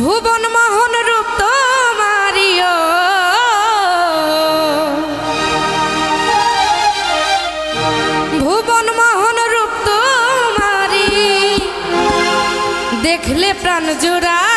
ভুবন মোহন রূপ তোমারিও। ভুবন মোহন রূপ তোমারি। দেখলে প্রাণ জোড়া